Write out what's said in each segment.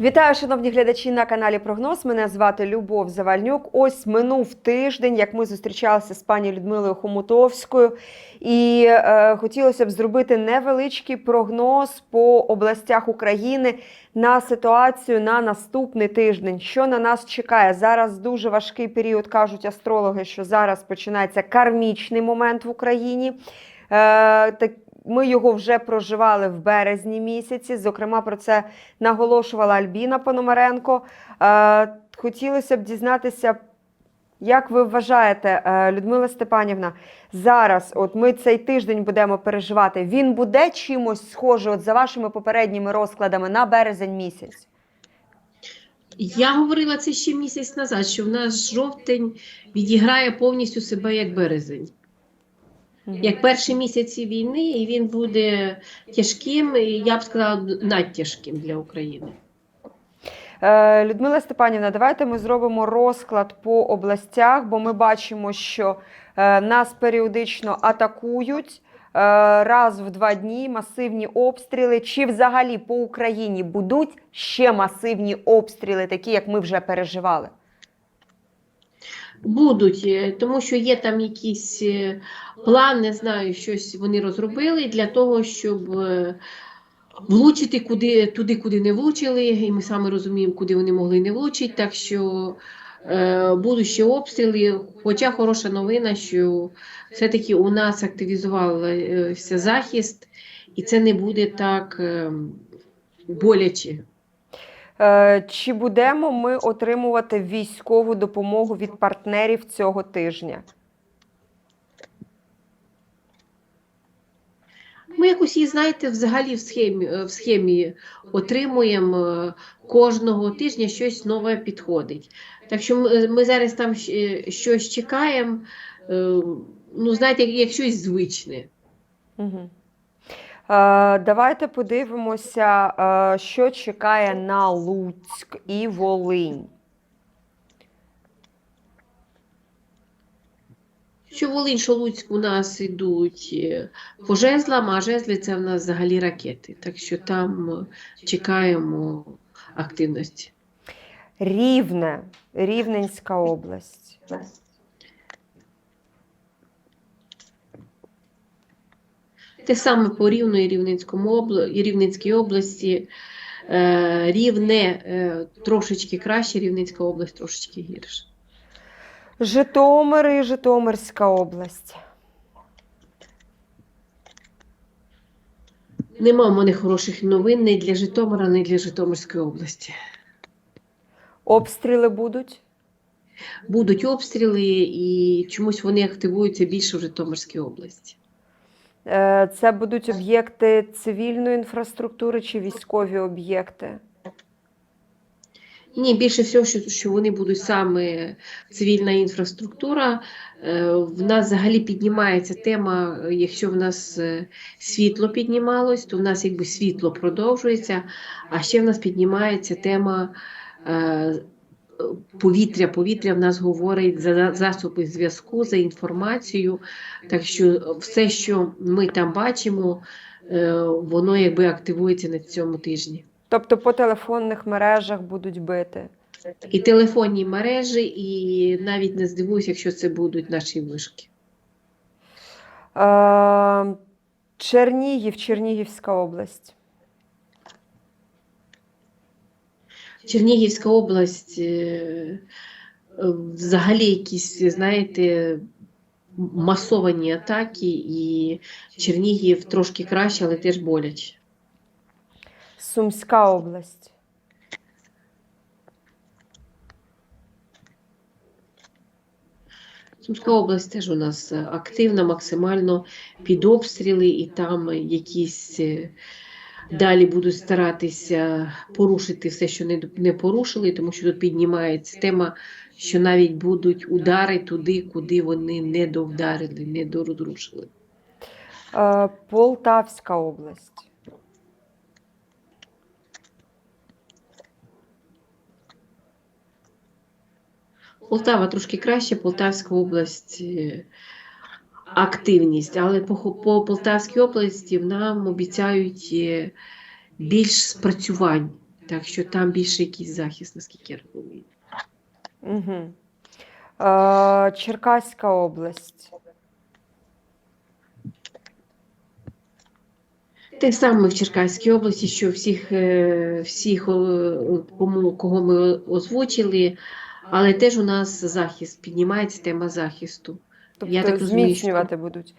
Вітаю, шановні глядачі на каналі Прогноз. Мене звати Любов Завальнюк. Ось минув тиждень, як ми зустрічалися з пані Людмилою Хомутовською, і е, хотілося б зробити невеличкий прогноз по областях України на ситуацію на наступний тиждень. Що на нас чекає? Зараз дуже важкий період, кажуть астрологи, що зараз починається кармічний момент в Україні. Е, так, ми його вже проживали в березні місяці. Зокрема, про це наголошувала Альбіна Пономаренко. Е, Хотілося б дізнатися, як ви вважаєте, е, Людмила Степанівна, зараз, от ми цей тиждень будемо переживати, він буде чимось схожий, от за вашими попередніми розкладами, на березень місяць? Я говорила це ще місяць назад, що в нас жовтень відіграє повністю себе як березень, як перші місяці війни, і він буде тяжким, і я б сказала, надтяжким для України. Е, Людмила Степанівна, давайте ми зробимо розклад по областях, бо ми бачимо, що е, нас періодично атакують. е, Раз в два дні масивні обстріли. Чи взагалі по Україні будуть ще масивні обстріли, такі як ми вже переживали? Будуть, е, тому що є там якийсь е, план, не знаю, щось вони розробили для того, щоб е, влучити куди, туди, куди не влучили, і ми саме розуміємо, куди вони могли не влучити. Так що е, будуть ще обстріли. Хоча хороша новина, що все-таки у нас активізувався захист, і це не буде так е, боляче. Е, Чи будемо ми отримувати військову допомогу від партнерів цього тижня? Ми якось знаєте, взагалі в схемі, е, в схемі отримуємо е, кожного тижня щось нове підходить. Так що ми, ми зараз там щось чекаємо, ну, знаєте, як щось звичне. Угу. Е, давайте подивимося, е, що чекає на Луцьк і Волинь. Що Волинь, що Луцьк у нас йдуть е, по жезлам, а жезли це в нас взагалі ракети. Так що там чекаємо активності. Рівне, Рівненська область. Те саме по Рівної і Рівненському обла... і Рівненській області. Е, Рівне е, трошечки краще, Рівненська область трошечки гірше. Житомир і Житомирська область. Нема в мене хороших новин ні для Житомира, ні для Житомирської області. Обстріли будуть. Будуть обстріли і чомусь вони активуються більше в Житомирській області. Е, Це будуть об'єкти цивільної інфраструктури чи військові об'єкти. Ні, більше всього, що, що вони будуть саме цивільна інфраструктура. Е, В нас взагалі піднімається тема, якщо в нас е, світло піднімалось, то в нас якби світло продовжується, а ще в нас піднімається тема повітря. Повітря в нас говорить за засоби зв'язку, за інформацію. Так що все, що ми там бачимо, е, воно якби активується на цьому тижні. Тобто по телефонних мережах будуть бити. І телефонні мережі, і навіть не здивуюся, якщо це будуть наші вишки. Е, Чернігів, Чернігівська область. Чернігівська область е, взагалі якісь, знаєте, масовані атаки, і Чернігів трошки краще, але теж боляче. Сумська область. Сумська область теж у нас активна, максимально під обстріли, і там якісь е, далі будуть старатися порушити все, що не, не порушили, тому що тут піднімається тема, що навіть будуть удари туди, куди вони не довдарили, не дорозрушили. Е, Полтавська область. Полтава трошки краще, Полтавська область е, активність, але по, по Полтавській області нам обіцяють е, більш спрацювань. Так що там більше якийсь захист, наскільки я розумію. Угу. Е, Черкаська область. Те саме в Черкаській області, що всіх, е, всіх кому, кого ми озвучили, але теж у нас захист, піднімається тема захисту. Тобто Я так розумію, зміцнювати будуть.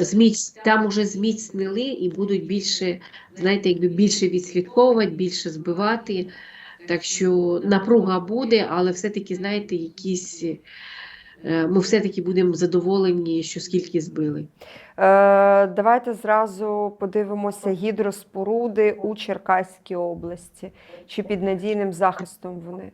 Зміць, там уже зміцнили і будуть більше, знаєте, якби більше відслідковувати, більше збивати. Так що напруга буде, але все-таки, знаєте, якісь е, ми все-таки будемо задоволені, що скільки збили. Е, Давайте зразу подивимося гідроспоруди у Черкаській області. Чи під надійним захистом вони?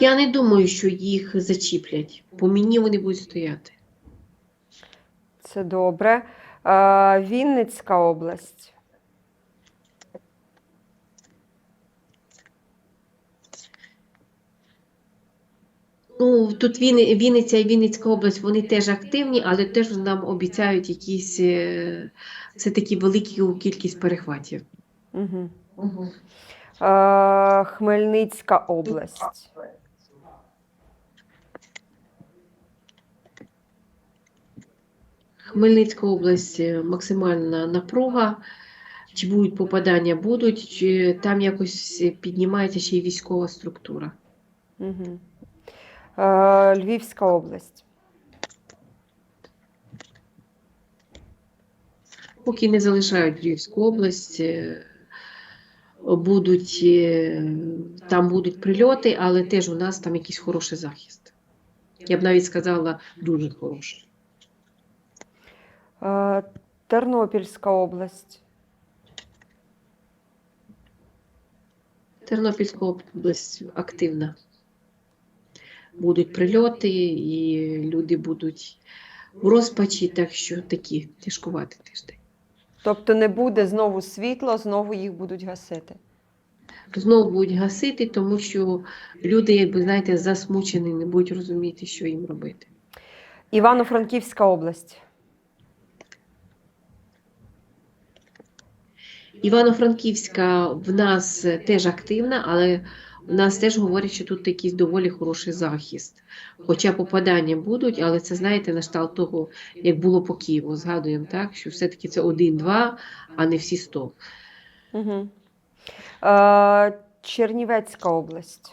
Я не думаю, що їх зачіплять. По мені вони будуть стояти. Це добре. Е, Вінницька область. Ну, тут Вінни- Вінниця і Вінницька область, вони теж активні, але теж нам обіцяють якісь е, все-таки велику кількість перехватів. Угу. Е, Хмельницька область. Хмельницька область е, максимальна напруга. Чи будуть попадання, будуть, чи там якось піднімається ще й військова структура. Угу. Е, Львівська область. Поки не залишають Львівську область, е, будуть, е, там будуть прильоти, але теж у нас там якийсь хороший захист. Я б навіть сказала, дуже хороший. Е, Тернопільська область. Тернопільська область активна. Будуть прильоти, і люди будуть в розпачі, так що такі тяжкувати тиждень. Тобто не буде знову світло, знову їх будуть гасити. Знову будуть гасити, тому що люди, якби знаєте, засмучені, не будуть розуміти, що їм робити. Івано-Франківська область. Івано-Франківська в нас теж активна, але в нас теж говорять, що тут якийсь доволі хороший захист. Хоча попадання будуть, але це знаєте, на кшталт того, як було по Києву. Згадуємо, так, що все-таки це один-два, а не всі сто. Угу. Е, Чернівецька область.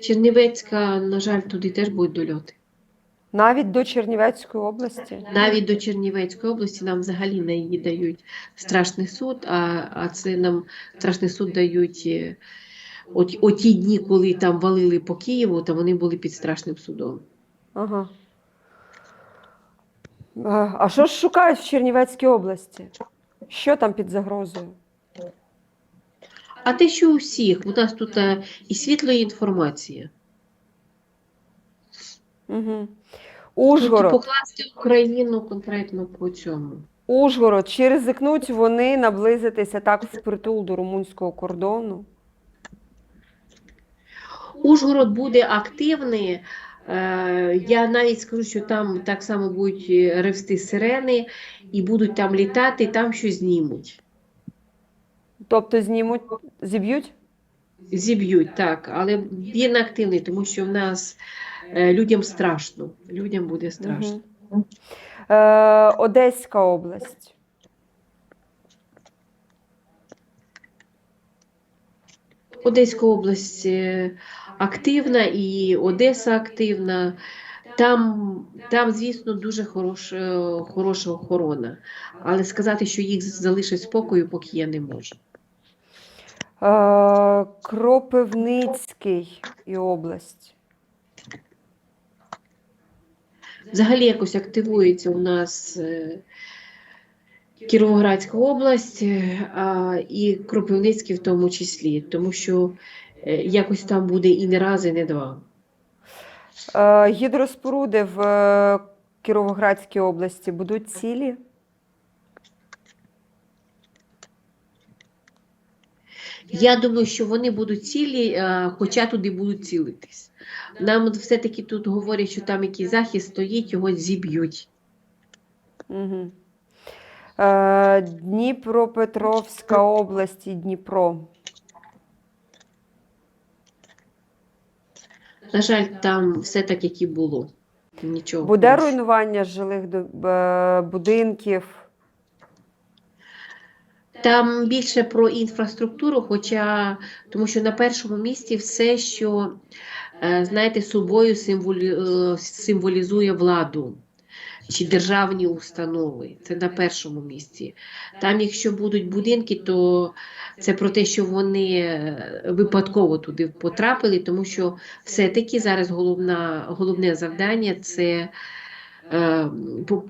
Чернівецька, на жаль, туди теж будуть дольоти. Навіть до Чернівецької області. Навіть до Чернівецької області нам взагалі на її дають страшний суд, а, а це нам страшний суд дають е, от, от ті дні, коли там валили по Києву, то вони були під страшним судом. Ага. А що ж шукають в Чернівецькій області? Що там під загрозою? А те, що у всіх, у нас тут е, і світло, і інформація. Угу. Ужгород. покласти Україну конкретно по цьому. Ужгород. Чи ризикнуть вони наблизитися так впритул до румунського кордону? Ужгород буде активний. Е, Я навіть скажу, що там так само будуть ревсти сирени і будуть там літати, там щось знімуть. Тобто знімуть, зіб'ють? Зіб'ють, так, але він активний, тому що в нас людям страшно. Людям буде страшно. Мгм. Е, Одеська область. Одеська область е, активна і Одеса активна. Там, там звісно, дуже хороша, хороша охорона. Але сказати, що їх залишать спокою, поки я не можу. Е, Кропивницький і область. Взагалі якось активується у нас е, Кіровоградська область е, а, і Кропивницький в тому числі, тому що е, якось там буде і не раз, і не два. Гідроспоруди в Кіровоградській області будуть цілі? Я думаю, що вони будуть цілі, хоча туди будуть цілитись. Нам все-таки тут говорять, що там якийсь захист стоїть, його зіб'ють. Угу. Е, Дніпропетровська область і Дніпро. На жаль, там все так, як і було. Нічого. Буде хорошого. руйнування жилих е, будинків. Там більше про інфраструктуру, хоча тому що на першому місці все, що знаєте, собою е, символізує владу чи державні установи. Це на першому місці. Там, якщо будуть будинки, то це про те, що вони е, випадково туди потрапили, тому що все-таки зараз головна, головне завдання це. е,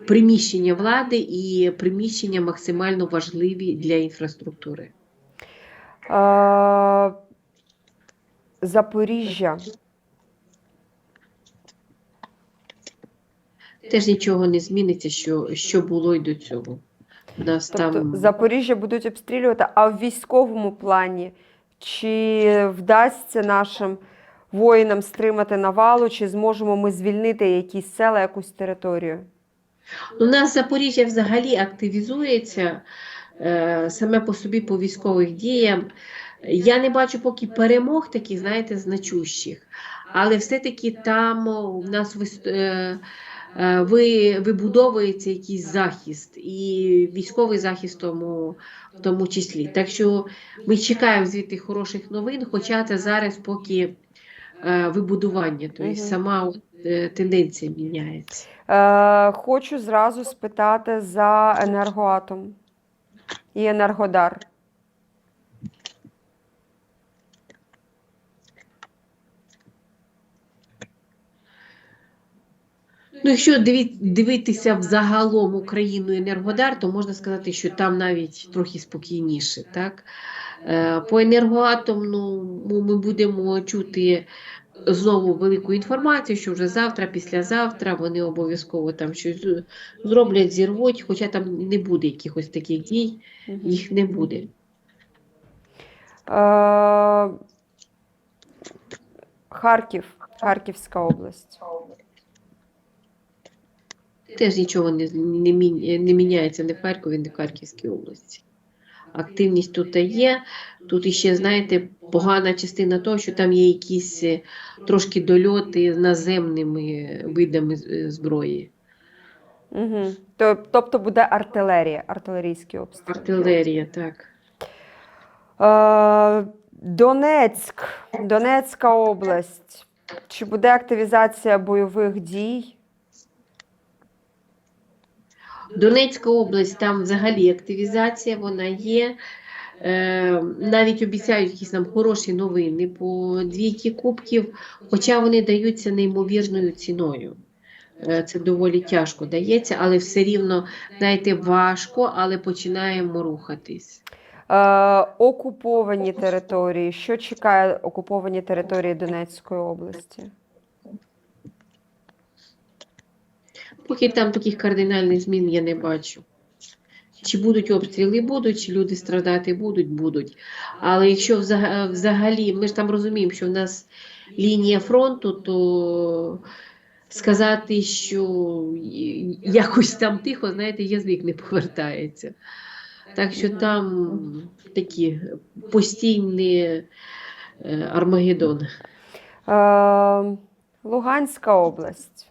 Приміщення влади і приміщення максимально важливі для інфраструктури. Е, Запоріжжя. Теж нічого не зміниться, що, що було й до цього. У нас Тобто там Запоріжжя будуть обстрілювати, а в військовому плані чи вдасться нашим воїнам стримати навалу, чи зможемо ми звільнити якісь села, якусь територію? у нас Запоріжжя взагалі активізується е, саме по собі по військових діям. Я не бачу поки перемог таких, знаєте, значущих, але все-таки там у нас е, е, ви, вибудовується якийсь захист, і військовий захист тому, в тому числі. Так що ми чекаємо звідти хороших новин, хоча це зараз поки е, вибудування, тобто сама е, тенденція міняється. Е, хочу зразу спитати за енергоатом і енергодар. Ну, якщо дивитися взагалом Україну Енергодар, то можна сказати, що там навіть трохи спокійніше. Так? Е, По енергоатомну ну, ми будемо чути знову велику інформацію, що вже завтра, післязавтра вони обов'язково там щось зроблять, зірвуть, хоча там не буде якихось таких дій, їх не буде. Е, Харків, Харківська область. Теж нічого не, не, не міняється ні в Харкові, ні в Харківській області. Активність тут є. Тут іще, знаєте, погана частина того, що там є якісь е, трошки дольоти з наземними видами е, зброї. Угу. Тобто буде артилерія, артилерійські обстріли. Артилерія, так. Е, Донецьк, Донецька область. Чи буде активізація бойових дій? Донецька область, там взагалі активізація, вона є. Е, навіть обіцяють якісь нам хороші новини по двійки кубків, хоча вони даються неймовірною ціною. Е, Це доволі тяжко дається, але все рівно, знаєте, важко, але починаємо рухатись. Е, окуповані території. Що чекає окуповані території Донецької області? Поки там таких кардинальних змін я не бачу. Чи будуть обстріли, будуть, чи люди страдати будуть, будуть. Але якщо взагалі, ми ж там розуміємо, що в нас лінія фронту, то сказати, що якось там тихо, знаєте, язик не повертається. Так що там такі постійні е, Армагеддон. Е, Луганська область.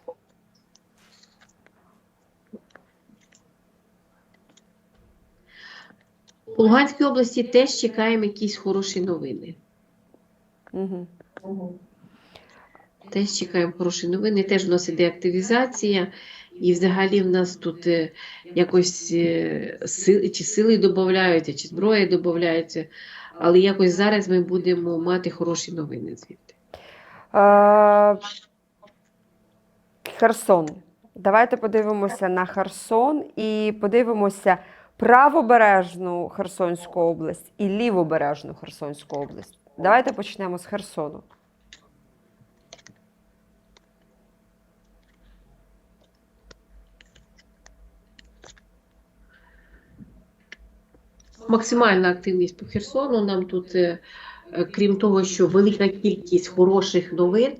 У Луганській області теж чекаємо якісь хороші новини. Угу. Теж чекаємо хороші новини. Теж в нас іде активізація, і взагалі в нас тут е, якось е, сили, чи сили додаються, чи зброя додається. Але якось зараз ми будемо мати хороші новини звідти. Е, Херсон. Давайте подивимося на Херсон і подивимося правобережну Херсонську область і лівобережну Херсонську область. Давайте почнемо з Херсону. максимальна активність по Херсону. Нам тут, е, е, крім того, що велика кількість хороших новин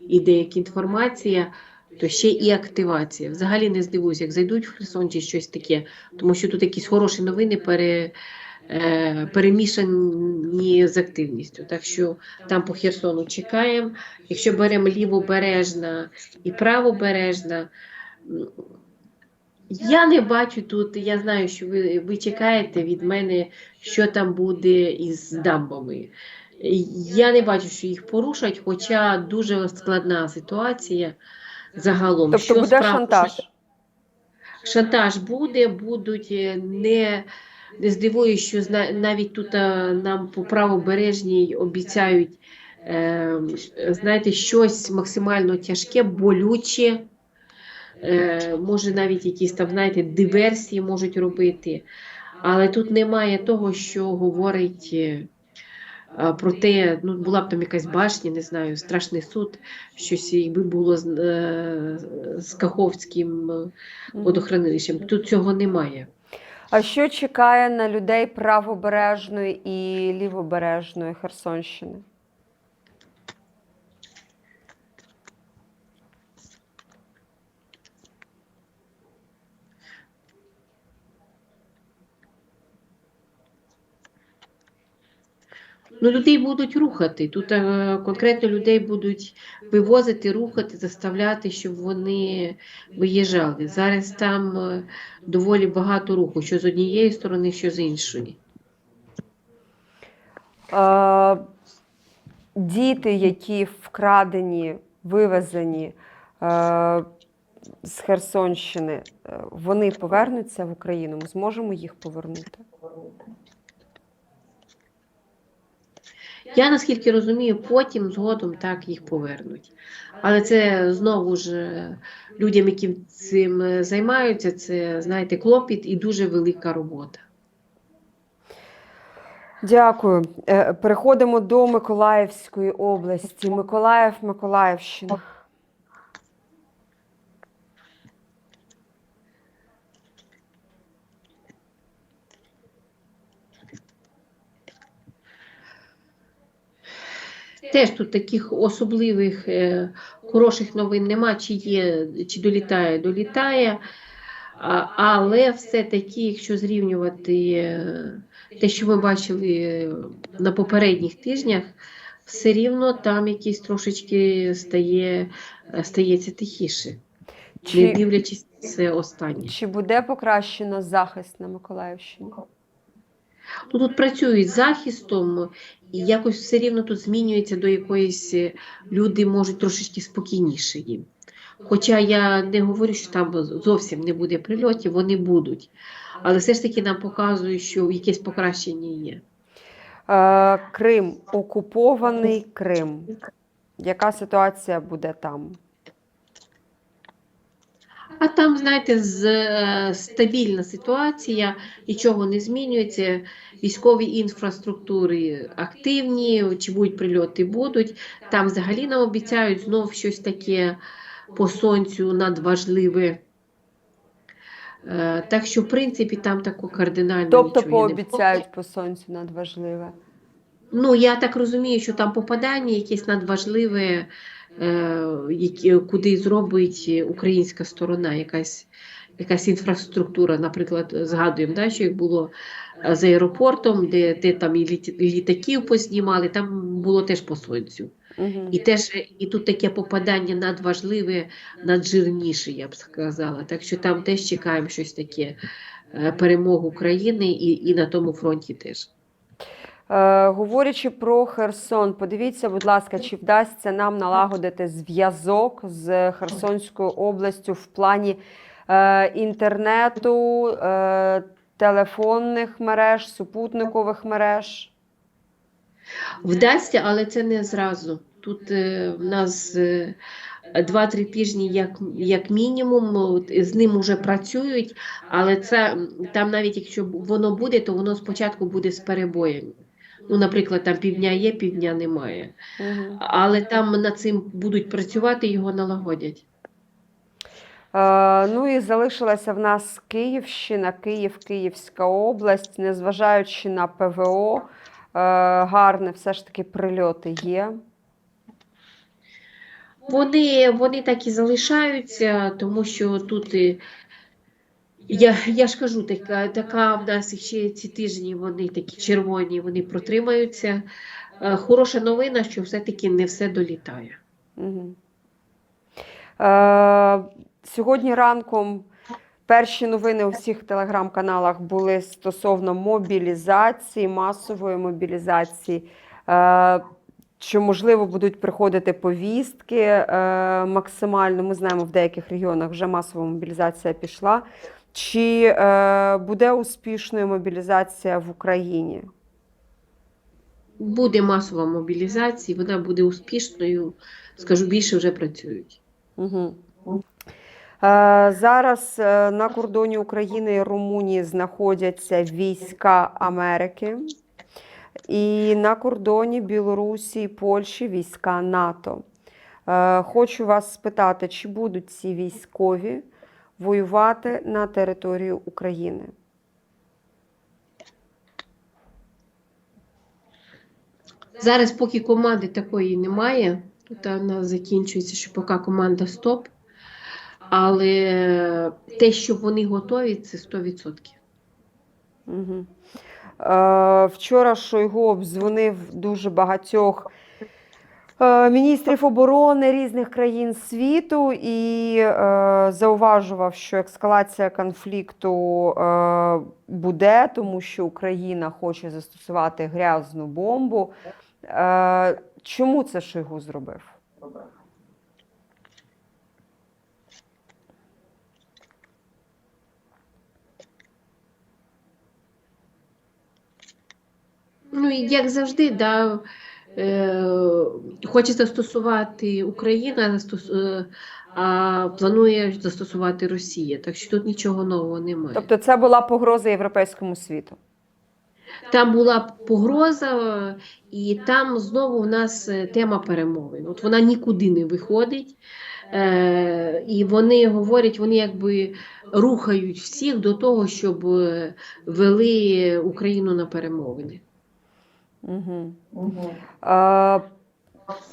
і деяка інформація, то ще і активація. Взагалі не здивуюся, як зайдуть в Херсон чи щось таке, тому що тут якісь хороші новини пере, е, перемішані з активністю. Так що там по Херсону чекаємо. Якщо беремо лівобережна і правобережна, я не бачу тут, я знаю, що ви, ви чекаєте від мене, що там буде із дамбами. Я не бачу, що їх порушать, хоча дуже складна ситуація загалом. Тобто Що буде справ- шантаж. Шантаж буде, будуть е, не, не здивуюсь, що навіть тут е, нам по правобережній обіцяють е, знаєте, щось максимально тяжке, болюче. Може навіть якісь там, знаєте, диверсії можуть робити. Але тут немає того, що говорить е, а, про те, ну була б там якась башня, не знаю, страшний суд, щось якби було з, е, з Каховським е, водохранилищем. Тут цього немає. А що чекає на людей правобережної і лівобережної Херсонщини? Ну, людей будуть рухати. Тут е, конкретно людей будуть вивозити, рухати, заставляти, щоб вони виїжджали. Зараз там е, доволі багато руху, що з однієї сторони, що з іншої. Е, діти, які вкрадені, вивезені е, з Херсонщини, вони повернуться в Україну. Ми зможемо їх повернути. Я наскільки розумію, потім згодом так їх повернуть. Але це знову ж е, людям, які цим е, займаються, це знаєте, клопіт і дуже велика робота. Дякую. Е, Переходимо до Миколаївської області. Миколаїв, Миколаївщина. Теж тут таких особливих е, хороших новин нема, чи є, чи долітає, долітає. А, але все-таки, якщо зрівнювати е, те, що ми бачили е, на попередніх тижнях, все рівно там якийсь трошечки стає, стається тихіше, не дивлячись це останнє. чи буде покращено захист на Миколаївщині? Ну, тут працюють захистом, і якось все рівно тут змінюється до якоїсь е, люди можуть трошечки спокійніше їм. Хоча я не говорю, що там зовсім не буде прильотів, вони будуть. Але все ж таки нам показують, що якесь покращення є. Е, Крим, окупований Крим. Яка ситуація буде там? А там, знаєте, з, е, стабільна ситуація, нічого не змінюється. Військові інфраструктури активні, чи будуть прильоти, будуть. Там взагалі нам обіцяють знов щось таке по сонцю надважливе. Е, Так що, в принципі, там тако кардинально Тобто нічого не пообіцяють по сонцю надважливе. Ну, я так розумію, що там попадання якесь надважливе, е, куди зробить українська сторона, якась, якась інфраструктура. Наприклад, згадуємо, да, що було е, з аеропортом, де, де там і літаків познімали, там було теж по сонцю. Угу. І теж і тут таке попадання надважливе, наджирніше, я б сказала. Так що там теж чекаємо щось таке, е, перемогу України і, і на тому фронті теж. Е, говорячи про Херсон, подивіться, будь ласка, чи вдасться нам налагодити зв'язок з Херсонською областю в плані інтернету, е, телефонних мереж, супутникових мереж. Вдасться, але це не зразу. Тут е, в нас е, 2-3 тижні, як, як мінімум, з ним вже працюють, але це там навіть якщо воно буде, то воно спочатку буде з перебоями. Ну, наприклад, там півдня є, півдня немає. Угу. Але там над цим будуть працювати, його налагодять. Е, ну і залишилася в нас Київщина, Київ, Київська область, незважаючи на ПВО, е, гарне все ж таки прильоти є. Вони, вони так і залишаються, тому що тут е, я, я ж кажу, така, така в нас ще ці тижні вони такі червоні, вони протримаються. Е, Хороша новина, що все-таки не все долітає. Угу. Е, сьогодні ранком перші новини у всіх телеграм-каналах були стосовно мобілізації, масової мобілізації. Е, що, можливо, будуть приходити повістки е, максимально. Ми знаємо, в деяких регіонах вже масова мобілізація пішла. Чи е, буде успішною мобілізація в Україні? Буде масова мобілізація, вона буде успішною. Скажу більше, вже працюють. Угу. Е, зараз е, на кордоні України і Румунії знаходяться війська Америки, і на кордоні Білорусі і Польщі війська НАТО. Е, Хочу вас спитати, чи будуть ці військові воювати на території України? Зараз, поки команди такої немає, у нас закінчується, що поки команда стоп. Але те, що вони готові, це 100%. Угу. Е, вчора Шойгу обдзвонив дуже багатьох е, міністрів оборони різних країн світу і е, зауважував, що ескалація конфлікту е, буде, тому що Україна хоче застосувати грязну бомбу. Е, чому це Шойгу зробив? Ну, і як завжди, да, е, хоче застосувати Україна, е, а планує застосувати Росія. Так що тут нічого нового немає. Тобто це була погроза європейському світу. Там була погроза, і там знову в нас е, тема перемовин. От вона нікуди не виходить. Е, і вони говорять, вони якби рухають всіх до того, щоб е, вели Україну на перемовини. Угу. Е,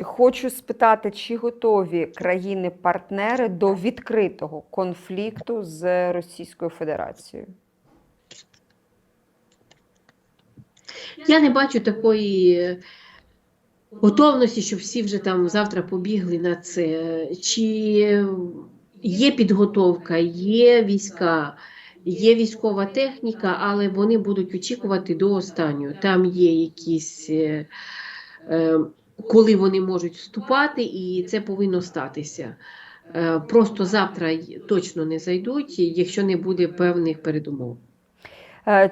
хочу спитати, чи готові країни-партнери до відкритого конфлікту з Російською Федерацією? Я не бачу такої е, готовності, щоб всі вже там завтра побігли на це. Чи є підготовка, є війська, є військова техніка, але вони будуть очікувати до останнього. Там є якісь, е, е, коли вони можуть вступати, і це повинно статися. Е, Просто завтра точно не зайдуть, якщо не буде певних передумов.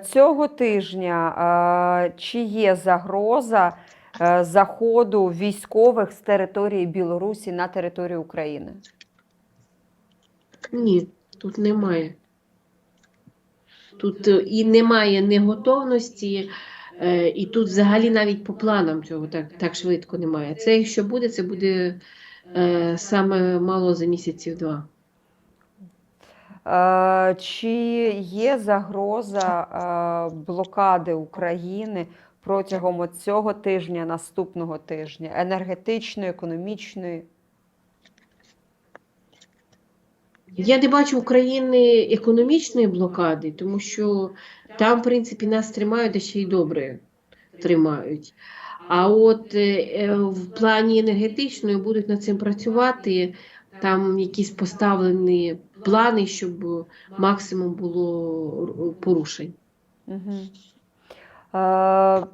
Цього тижня чи є загроза заходу військових з території Білорусі на територію України? Ні, тут немає. Тут е, і немає неготовності, е, і тут взагалі навіть по планам цього так, так швидко немає. Це якщо буде, це буде е, саме мало за місяців два. Чи є загроза блокади України протягом цього тижня, наступного тижня, енергетичної, економічної? Я не бачу України економічної блокади, тому що там, в принципі, нас тримають, а ще й добре тримають. А от е, е, в плані енергетичної будуть над цим працювати. Там якісь поставлені плани, щоб максимум було порушень. Е,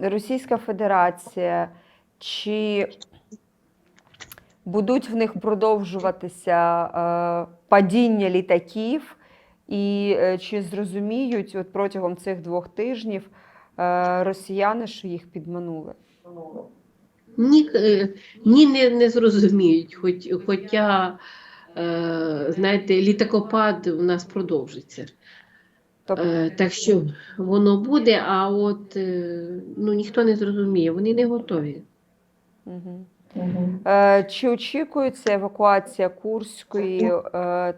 Російська Федерація, чи будуть в них продовжуватися е, падіння літаків, і е, чи зрозуміють от протягом цих двох тижнів е, росіяни, що їх підманули? Ні, ні не, не зрозуміють, хоч, хоча, е, знаєте, літакопад у нас продовжиться. Тобто, Е, так що воно буде, а от е, ну, ніхто не зрозуміє, вони не готові. угу. Е, Чи очікується евакуація Курської е,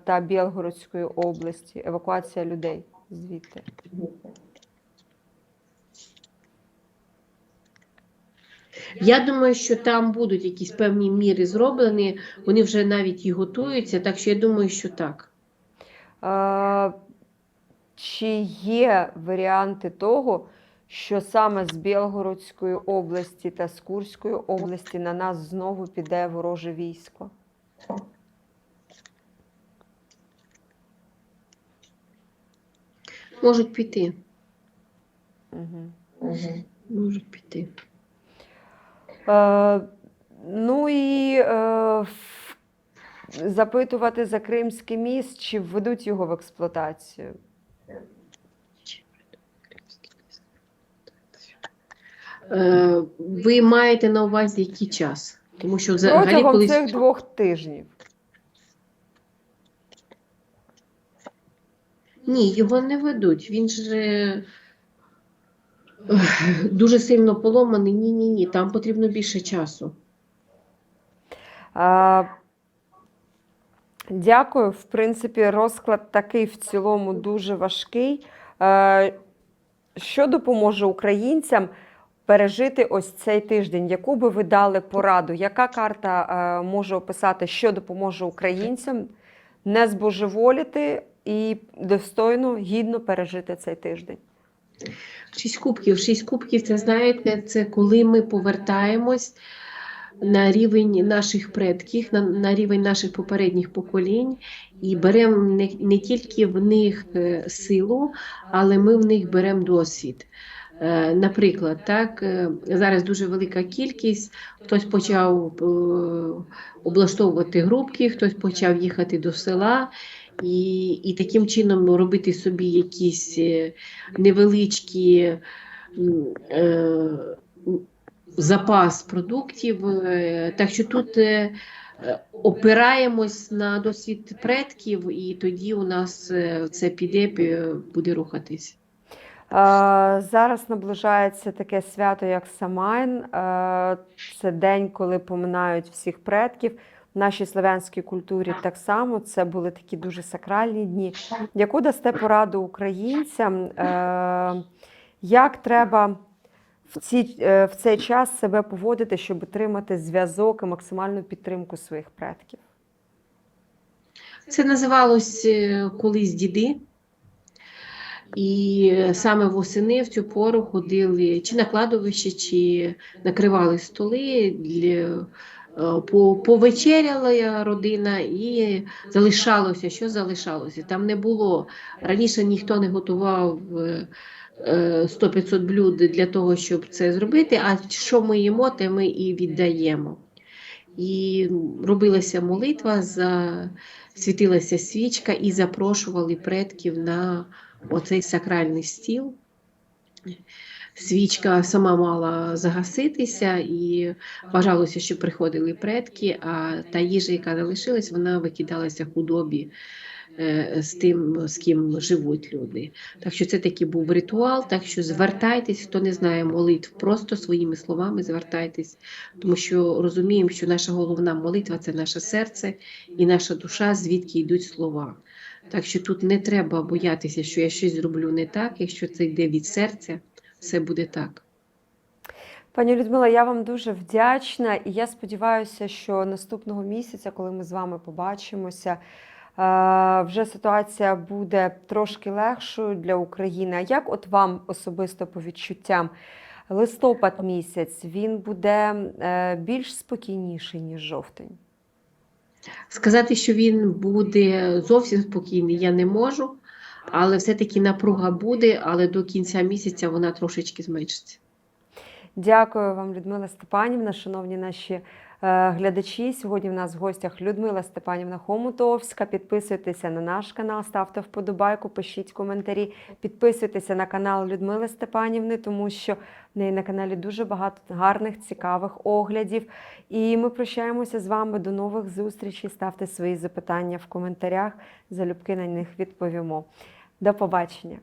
та Білгородської області, евакуація людей звідти? Я думаю, що там будуть якісь певні міри зроблені, вони вже навіть і готуються, так що я думаю, що так. Е, Чи є варіанти того, що саме з Білгородської області та з Курської області на нас знову піде вороже військо? Можуть піти. Угу. Можуть піти. Е, ну і е, запитувати за Кримський міст, чи введуть його в експлуатацію? Ви маєте на увазі який час? Тому що взагалі Протягом колись цих двох тижнів. ні, його не ведуть. Він же дуже сильно поломаний. Ні, ні, ні. Там потрібно більше часу. А, дякую. В принципі, розклад такий в цілому дуже важкий. Е, що допоможе українцям пережити ось цей тиждень? Яку би ви дали пораду? Яка карта е, може описати, що допоможе українцям не збожеволіти і достойно, гідно пережити цей тиждень? Шість кубків. Шість кубків, це знаєте, це коли ми повертаємось на рівень наших предків, на, на рівень наших попередніх поколінь, і беремо не, не тільки в них е, силу, але ми в них беремо досвід. Е, Наприклад, так, е, зараз дуже велика кількість, хтось почав е, облаштовувати групки, хтось почав їхати до села, і, і таким чином робити собі якісь невеличкі запас продуктів. Так що тут опираємось на досвід предків, і тоді у нас це піде, буде рухатись. Зараз наближається таке свято, як Самайн. Це день, коли поминають всіх предків. В нашій славянській культурі так само це були такі дуже сакральні дні. Яку дасте пораду українцям? Як треба в, ці, е, в цей час себе поводити, щоб отримати зв'язок і максимальну підтримку своїх предків? Це називалось е, колись діди. І е, саме восени в цю пору ходили чи на кладовище, чи накривали столи, для, е, по- повечеряла родина і залишалося, що залишалося. Там не було. Раніше ніхто не готував е, е, 100-500 блюд для того, щоб це зробити, а що ми їмо, те ми і віддаємо. І робилася молитва, світилася свічка і запрошували предків на оцей сакральний стіл. Свічка сама мала загаситися, і вважалося, що приходили предки, а та їжа, яка залишилась, вона викидалася худобі е, з тим, з ким живуть люди. Так що це такий був ритуал. Так що звертайтесь, хто не знає молитв, просто своїми словами звертайтесь, тому що розуміємо, що наша головна молитва це наше серце і наша душа, звідки йдуть слова. Так що тут не треба боятися, що я щось зроблю не так, якщо це йде від серця, все буде так. Пані Людмила, я вам дуже вдячна, і я сподіваюся, що наступного місяця, коли ми з вами побачимося, е, вже ситуація буде трошки легшою для України. Як от вам особисто по відчуттям? Листопад місяць він буде е, більш спокійніший, ніж жовтень. Сказати, що він буде зовсім спокійний, я не можу, але все-таки напруга буде, але до кінця місяця вона трошечки зменшиться. Дякую вам, Людмила Степанівна, шановні наші глядачі. Сьогодні в нас в гостях Людмила Степанівна Хомутовська. Підписуйтеся на наш канал, ставте вподобайку, пишіть коментарі, підписуйтеся на канал Людмили Степанівни, тому що в неї на каналі дуже багато гарних, цікавих оглядів. І ми прощаємося з вами до нових зустрічей. Ставте свої запитання в коментарях. Залюбки на них відповімо. До побачення.